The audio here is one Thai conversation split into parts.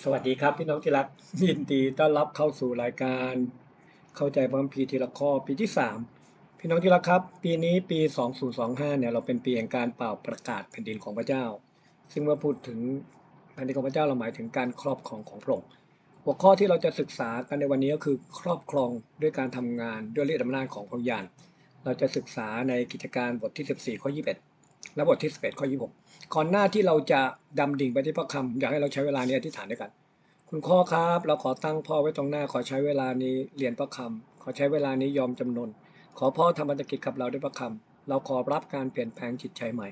สวัสดีครับพี่น้องที่รักยินดีต้อนรับเข้าสู่รายการ เข้าใจพระคัมภีร์ทีละข้อปีที่ 3 พี่น้องที่รักครับ ปีนี้ปี 2025 เนี่ยเราเป็นปีแห่งการเป่าประกาศแผ่นดินของพระเจ้า ซึ่งเมื่อพูดถึงแผ่นดินของพระเจ้าเราหมายถึงการครอบครองของพระองค์หัวข้อที่เราจะศึกษากันในวันนี้ก็คือครอบครองด้วยการทำงานด้วยฤทธิ์อำนาจของพระวิญญาณเราจะศึกษาในกิจการบทที่ 14ข้อ21 และบทที่ 11 ข้อ 26 ก่อนหน้าที่เราจะดำดิ่งไปที่พระคำอยากให้เราใช้เวลานี้อธิษฐานด้วยกัน คุณพ่อครับ เราขอตั้งพ่อไว้ตรงหน้า ขอใช้เวลานี้เรียนพระคำขอใช้เวลานี้ยอมจำนน ขอพ่อทำบัญกิจกับเราด้วยพระคำเราขอรับการเปลี่ยนแปลงจิตใจใหม่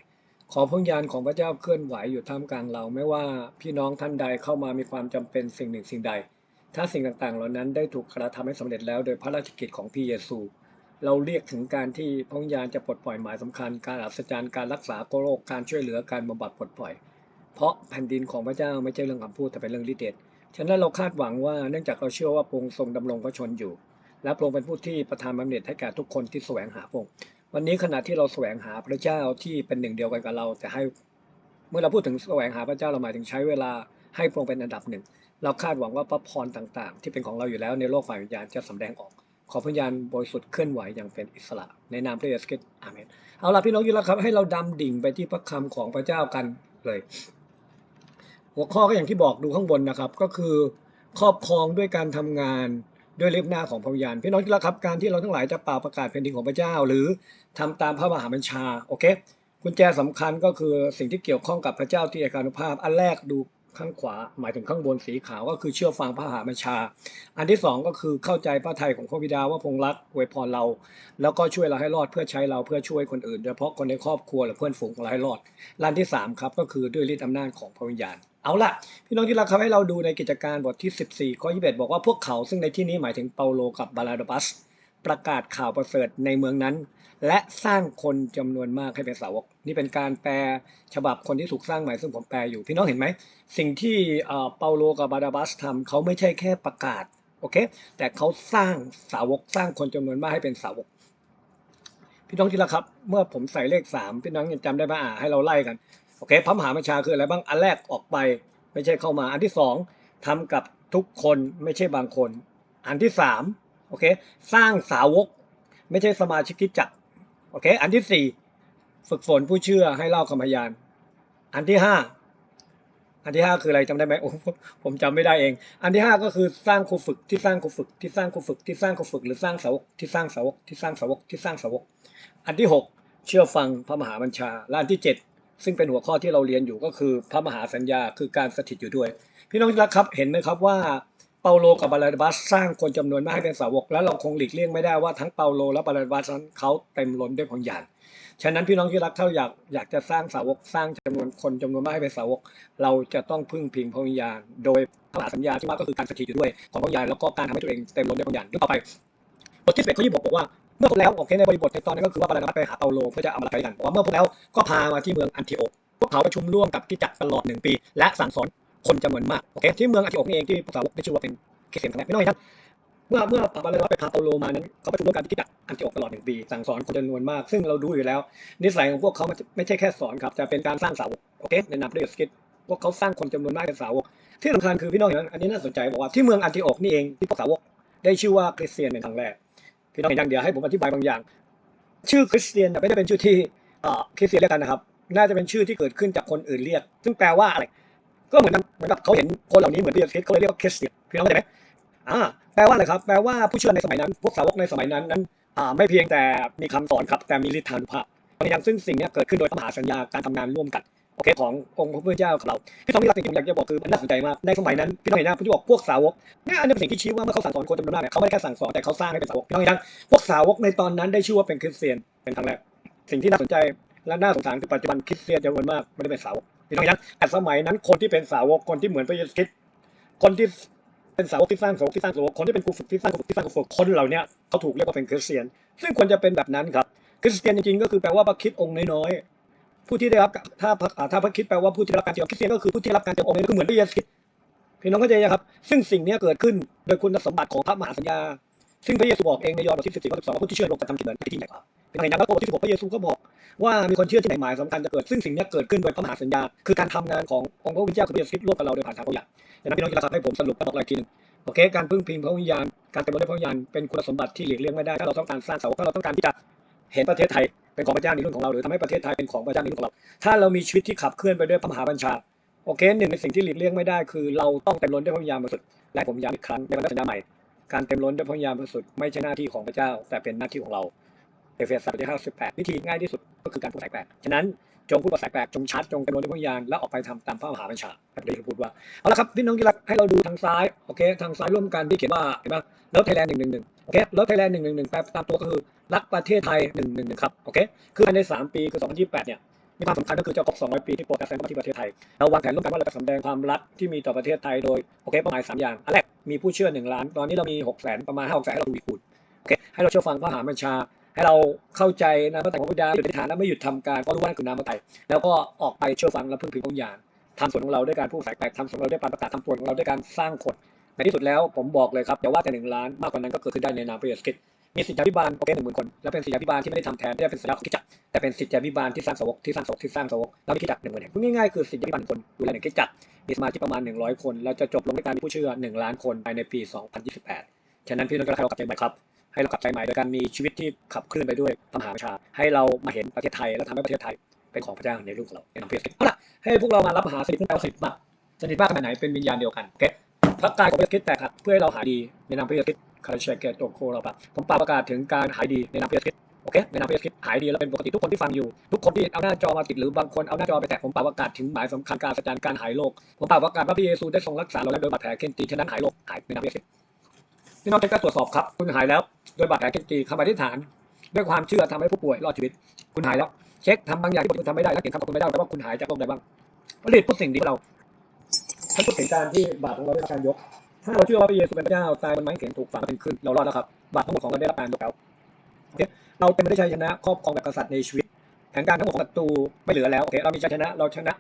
ขอพระวิญาณของพระเจ้าเคลื่อนไหวอยู่ท่ามกลางเรา ไม่ว่าพี่น้องท่านใดเข้ามามีความจำเป็นสิ่งหนึ่งสิ่งใด ถ้าสิ่งต่างๆ เหล่านั้นได้ถูกกระทำให้สำเร็จแล้วโดยพระราชกิจของพี่เยซู เราเรียกถึงการที่พระวิญญาณจะปลดปล่อยหมายสำคัญ การอัศจรรย์การรักษาโรคการช่วยเหลือการบำบัดปลดปล่อย เพราะแผ่นดินของพระเจ้าไม่ใช่เรื่องคำพูดแต่เป็นเรื่องฤทธิ์เดชฉะนั้นเราคาดหวังว่าเนื่องจากเราเชื่อว่าพงค์ทรงดำรงพระชนอยู่ และพระองค์เป็นผู้ที่ประทานบำเหน็จให้แก่ทุกคนที่แสวงหาพงค์วันนี้ขณะที่เราแสวงหาพระเจ้าที่เป็นหนึ่งเดียวกันกับเราแต่ให้เมื่อเราพูดถึงแสวงหาพระเจ้าเราหมายถึงใช้เวลาให้พระองค์เป็นอันดับหนึ่ง เราคาดหวังว่าพระพรต่างๆ ที่เป็นของเราอยู่แล้วในโลกฝ่ายวิญญาณจะสำแดงออก ขอพระวิญญาณบริสุทธิ์เคลื่อนไหวอย่างเป็นอิสระ ในนามพระเยซูคริสต์อาเมนเอาล่ะพี่น้องอยู่แล้วครับ ให้เราดำดิ่งไปที่พระคำของพระเจ้ากันเลย หัวข้อก็อย่างที่บอกดูข้างบนนะครับ ก็คือครอบครองด้วยการทำงานด้วยเล็บหน้าของพระวิญญาณพี่น้องที่รักครับการที่เราทั้งหลายจะเป่าประกาศแผ่นดินของพระเจ้า หรือทำตามพระมหาบัญชาโอเคกุญแจสำคัญก็คือสิ่งที่เกี่ยวข้องกับพระเจ้าที่เอกานุภาพ อันแรกดู ข้างขวา หมายถึงข้างบนสีขาวก็คือเชื่อฟังพระมหาบัญชา อันที่สองก็คือเข้าใจพระทัยของพระบิดาว่าพงค์รักอวยพรเรา แล้วก็ช่วยเราให้รอดเพื่อใช้เราเพื่อช่วยคนอื่นโดยเฉพาะคนในครอบครัวหรือเพื่อนฝูงของเราให้รอดล้านที่สามครับก็คือด้วยฤทธิ์อำนาจของพระวิญญาณเอาล่ะ พี่น้องที่รักครับให้เราดูในกิจการบทที่ 14 ข้อ 21 บอกว่าพวกเขาซึ่งในที่นี้หมายถึงเปาโลกับบาลาดาบัส ประกาศข่าวประเสริฐในเมืองนั้น และสร้างคนจำนวนมากให้เป็นสาวก นี่เป็นการแปลฉบับคนที่ถูกสร้างใหม่ซึ่งผมแปลอยู่พี่น้องเห็นไหม สิ่งที่เปาโลกับบาลาดาบัสทำเขาไม่ใช่แค่ประกาศโอเคแต่เขาสร้างสาวกสร้างคนจำนวนมากให้เป็นสาวก พี่น้องที่รักครับ เมื่อผมใส่เลขสามพี่น้องยังจำได้ไหมอ่าให้เราไล่กันโอเคพระมหาบัญชาคืออะไรบ้างอันแรกออกไป ไม่ใช่เข้ามา อันที่สองทำกับทุกคนไม่ใช่บางคน อันที่สาม โอเค สร้างสาวก ไม่ใช่สมาชิกคริดจักโอเค อันที่สี่ฝึกฝนผู้เชื่อให้เล่าคำพยาน อันที่ห้าอันที่ห้าคืออะไรจำได้ไหมโอ้ผมจำไม่ได้เอง อันที่ห้าก็คือสร้างครูฝึกที่สร้างครูฝึกที่สร้างครูฝึกที่สร้างครูฝึก หรือสร้างสาวกที่สร้างสาวกที่สร้างสาวกที่สร้างสาวก อันที่หกเชื่อฟังพระมหาบัญชา และอันที่เจ็ดซึ่งเป็นหัวข้อที่เราเรียนอยู่ก็คือพระมหาสัญญาคือการสถิตอยู่ด้วย พี่น้องรักครับเห็นไหมครับว่า เปาโลกับบาลาบัสสร้างคนจำนวนมากให้เป็นสาวก แล้วเราคงหลีกเลี่ยงไม่ได้ว่าทั้งเปาโลและบาลาบัสนั้นเขาเต็มล้นด้วยพลังญาณฉะนั้นพี่น้องที่รักถ้าอยากอยากจะสร้างสาวกสร้างจำนวนคนจำนวนมากให้เป็นสาวก เราจะต้องพึ่งพิงพระวิญญาณโดยพระมหาสัญญาที่ว่าก็คือการสถิตอยู่ด้วยของพระวิญญาณแล้วก็การทำให้ตัวเองเต็มล้นด้วยพลังญาณต่อไปบทที่11ข้อ26บอกว่าเมื่อพวกแล้วโอเคในบริบทในตอนนั้นก็คือว่าบาลาบัสไปหาเปาโลเพื่อจะเอามาใช้กันบอกว่าเมื่อพวกแล้วก็พามาที่เมืองอันทิโอกพวกเขาประชุมร่วมกับที่จักรตลอดหนึ่งปี และสั่งสอน คนจำนวนมากโอเคที่เมืองอันทิโอกนี่เองที่พวกสาวกได้ชื่อว่าเป็นคริสเตียนครั้งแรกไม่น้อยครับเมื่อเมื่อบาลาบัสไปพาเปาโลมานั้นเขาประชุมร่วมกันที่จักอันทิโอกตลอดหนึ่งปีสั่งสอนคนจำนวนมาก ซึ่งเราดูอยู่แล้ว นิสัยของพวกเขามันไม่ใช่แค่สอนครับแต่เป็นการสร้างสาวกโอเคในนามพระเยซูคริสต์พวกเขาสร้างคนจำนวนมากเป็นสาวก ที่สำคัญคือพี่น้องเห็นอันนี้น่าสนใจบอกว่าที่เมืองอันทิโอกนี่เองที่พวกสาวกได้ชื่อว่าคริสเตียนเป็นครั้งแรกพี่น้องเห็นอย่างเดียวให้ผมอธิบายบางอย่าง ชื่อคริสเตียนเนี่ยไม่ได้เป็นชื่อที่คริสเตียนเรียกกันนะครับน่าจะเป็นชื่อที่เกิดขึ้นจากคนอื่นเรียก ซึ่งแปลว่าอะไร ก็เหมือนกันเหมือนกับเขาเห็นคนเหล่านี้เหมือนพระเคริสเขาเลยเรียกว่าคริสเตียนพี่น้องเข้าใจไหมอ่าแปลว่าอะไรครับแปลว่าผู้เชื่อในสมัยนั้น พวกสาวกในสมัยนั้นนั้นอ่าไม่เพียงแต่มีคำสอนครับแต่มีฤทธานุภาพบางอย่างซึ่งสิ่งนี้เกิดขึ้นโดยพระมหาสัญญาการทำงานร่วมกันโอเคขององค์พระผู้เป็นเจ้าของเราที่ตรงนี้เราจริงๆอยากจะบอกคือมันน่าสนใจมากในสมัยนั้นพี่น้องเห็นนะพี่บอกพวกสาวกเนี่ยอันนี้เป็นสิ่งที่ชี้ว่าเมื่อเขาสั่งสอนคนจำนวนมากเนี่ยเขาไม่ได้แค่สั่งสอนแต่เขาสร้างให้เป็นสาวกพี่น้องเห็นนะพวกสาวกในตอนนั้นได้ชื่อว่าเป็นคริสเตียนเป็นครั้งแรกสิ่งที่น่าสนใจและน่าสงสารคือปัจจุบันคริสเตียนจำนวนมากไม่ได้เป็นสาวก พี่น้องเห็นแต่สมัยนั้นคนที่เป็นสาวกคนที่เหมือนพระเยซูคริสต์คนที่เป็นสาวกที่สร้างสาวกที่สร้างสาวกคนที่เป็นครูฝึกที่สร้างครูฝึกที่สร้างครูฝึกคนเหล่านี้เขาถูกเรียกว่าเป็นคริสเตียน ซึ่งควรจะเป็นแบบนั้นครับคริสเตียนจริงๆก็คือแปลว่าพระคิดองค์น้อยๆผู้ที่ได้รับถ้าถ้าพระคิดแปลว่าผู้ที่รับการเจิมคริสเตียนก็คือผู้ที่รับการเจิมองค์นี้ก็เหมือนพระเยซูคริสต์พี่น้องเข้าใจไหมครับ ซึ่งสิ่งนี้เกิดขึ้นโดยคุณสมบัติของพระมหาสัญญา ซึ่งพระเยซูบอกเองในยอห์นบทที่14ข้อ12ว่าผู้ที่เชื่อลงกระทำสิ่งนั้นที่ยิ่งใหญ่กว่า เป็นไงนะแล้วก็บทที่16พระเยซูก็บอกว่ามีคนเชื่อที่ไหนหมายสำคัญจะเกิดซึ่งสิ่งนี้เกิดขึ้นโดยพระมหาสัญญา คือการทำงานขององค์พระผู้เป็นเจ้าคือพระเยซูคริสต์ร่วมกับเราโดยผ่านทางพระวิญญาณดังนั้นพี่น้องที่รับให้ผมสรุปและบอกอะไรอีกทีหนึ่งโอเค การพึ่งพิงพระวิญญาณ การเต็มล้นด้วยพระวิญญาณเป็นคุณสมบัติที่หลีกเลี่ยงไม่ได้ถ้าเราต้องการสร้างเสาถ้าเราต้องการที่จะเห็นประเทศไทยเป็นของพระเจ้าในรุ่นของเราหรือทำให้ประเทศไทยเป็นของพระเจ้าในรุ่นของเรา ถ้าเรามีชีวิตที่ขับเคลื่อนไปด้วยพระมหาบัญชาโอเคหนึ่งในสิ่งที่หลีกเลี่ยงไม่ได้คือเราต้องเต็มล้นด้วยพระวิญญาณบริสุทธิ์และผมย้ำอีกครั้งในบรรดาสัญญาใหม่การเต็มล้นด้วยพระวิญญาณบริสุทธิ์ไม่ใช่หน้าที่ของพระเจ้า แต่เป็นหน้าที่ของเรา เอเฟซัสบทที่ห้าสิบแปดวิธีง่ายที่สุดก็คือการพูดสายแปลกฉะนั้นจงพูดภาษาแปลกจงชัดจงเต็มล้นด้วยพระวิญญาณแล้วออกไปทำตามพระมหาบัญชาแบบที่เราพูดว่าเอาละครับพี่น้องที่รักให้เราดูทางซ้ายโอเคทางซ้ายร่วมกันที่เขียนว่าเห็นไหมเลิฟไทยแลนด์หนึ่งหนึ่งหนึ่งโอเคเลิฟไทยแลนด์หนึ่งหนึ่งหนึ่งแปลตามตัวก็คือรักประเทศไทยหนึ่งหนึ่งหนึ่งครับโอเคคือภายในสามปีคือสองพันยี่สิบแปดเนี่ยมีความสำคัญก็คือจะครบ200 ปีที่โปรดแสดงเข้ามาที่ประเทศไทย เราวางแผนร่วมกันว่าเราจะสำแดงความรักที่มีต่อประเทศไทยโดยโอเคเป้าหมาย 3 อย่าง อันแรกมีผู้เชื่อ 1 ล้าน ตอนนี้เรามี 6 แสนประมาณ5 6แสนให้เราดูอีกคูณโอเคให้เราเชื่อฟังพระมหาบัญชา ให้เราเข้าใจนะพระแต่ของพระบิดาหยุดอธิษฐานะไม่หยุดทำการเพราะรู้ว่านั่นคือน้ำพรแล้วก็ออกไปเชื่อฟังและพึ่งพิงพระวิญญาณทำส่วนของเราด้วยการพูดสายแปลกทำส่วนของเราด้วยการประกาศทำส่วนของเราด้วยการสร้างคนในที่สุดแล้วผมบอกเลยครับอย่าว่าแต่หนึ่งล้านมากกว่านั้นก็เกิดขึ้นได้ในนามพระเยซูคริสต์มีสิทธิพิบาลโอเคหนึ่งหมื่นคนและเป็นสิทธิพิบาลที่ไม่ได้ทำแทนไม่ได้เป็นสัญลักษณ์ของคริสตจักแต่เป็นสิทธิพิบาลที่สร้างสวกที่สร้างสวกที่สร้างสวกแล้วมีคริสตจักหนึ่งหมื่นแห่งพูดง่ายๆคือสิทธิพิบาลคนดูแลหนึ่งคริสตจักมีสมาชิกประมาณ100คนเราจะจบลงด้วยการมีผู้เชื่อ1ล้านคนภายในปี 2028 ฉะนั้นพี่น้องก็ให้เรากลับใจใหม่ครับ ให้เรากลับใจใหม่โดยการมีชีวิตที่ขับเคลื่อนไปด้วยพระมหาประชา ให้เรามาเห็นประเทศไทยและทำให้ประเทศไทยเป็นของพระเจ้าในรุ่นของเราในนามพระเยซูคริสต์เอาล่ะให้พวกเรามารับมหาสนิทขึ้นไปว่าสนิทมากสนิทมากขนาดไหนเป็นวิญญาณเดียวกันโอเคพระกายของพระเยซูคริสต์แตกหักเพื่อให้เราหายดีในนามพระเยซูคริสต์คาร์เชเกตโตโคเราปะผมปาประกาศถึงการหายดีในนามพระเยซูคริสต์โอเคในนามพระเยซูคริสต์หายดีแล้วเป็นปกติทุกคนที่ฟังอยู่ ทุกคนที่เอาหน้าจอมาติดหรือบางคนเอาหน้าจอไปแตะผมปาประกาศถึงหมายสำคัญการสัจจารการหายโรคผมปาประกาศว่าพระเยซูได้ทรงรักษาเราแล้วโดยบาดแผลเข็นตีฉะนั้นหายโรคหายในนามพระเยซู พี่น้องจะกล้าตรวจสอบครับ คุณหายแล้ว โดยบาดแผลเข็นตีคำอธิษฐาน ด้วยความเชื่อทำให้ผู้ป่วยรอดชีวิต คุณหายแล้ว เช็คทำบางอย่างที่คุณทำไม่ได้แล้วเขียนคำขอบคุณไม่ได้แปลว่าคุณหายจากโรคใดบ้างผลิตพูดสิ่งดีเราท่านพูดถึงการที่บาปของเราได้รับการยก ถ้าเราเชื่อว่าพระเยซูเป็นพระเจ้าตายบนไม้เขนถูกฝังเป็นขึ้นเรารอดแล้วครับ บาปทั้งหมดของเราได้รับการยกแล้วเราเป็นไปได้ชัยชนะครอบครองแบบกษัตริย์ในชีวิตแผนการทั้งหมดของศัตรูไม่เหลือแล้วโอเคเรามีชัยชนะเราชนะ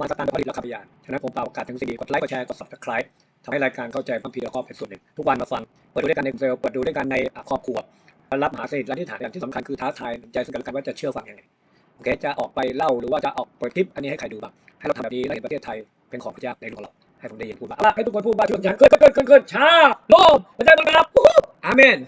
มาตรการผลิตและขับพยานฉะนั้นผมเป่าประกาศถึงสิ่งดีกดไลค์กดแชร์กด subscribe ทำให้รายการเข้าใจความผิดและข้อเป็นส่วนหนึ่ง ทุกวันมาฟัง เปิดดูด้วยกันในเซลเปิดดูด้วยกันในครอบครัวรับมหาเศรษฐ์และที่ฐานอย่างที่สำคัญคือท้าทายใจซึ่งกันและกันว่าจะเชื่อฟังยังไงโอเคจะออกไปเล่าหรือว่าจะออกเปิดคลิปอันนี้ให้ใครดูบ้างให้เราทำแบบนี้และเห็นประเทศไทยเป็นของพระเจ้าในหลวงเราให้ผมได้ยินพูดบ้างเอาละให้ทุกคนพูดบ้างช่วยกันขึ้นขึ้นขึ้นขึ้นช้าโลมพระเจ้าบังคับอาเมน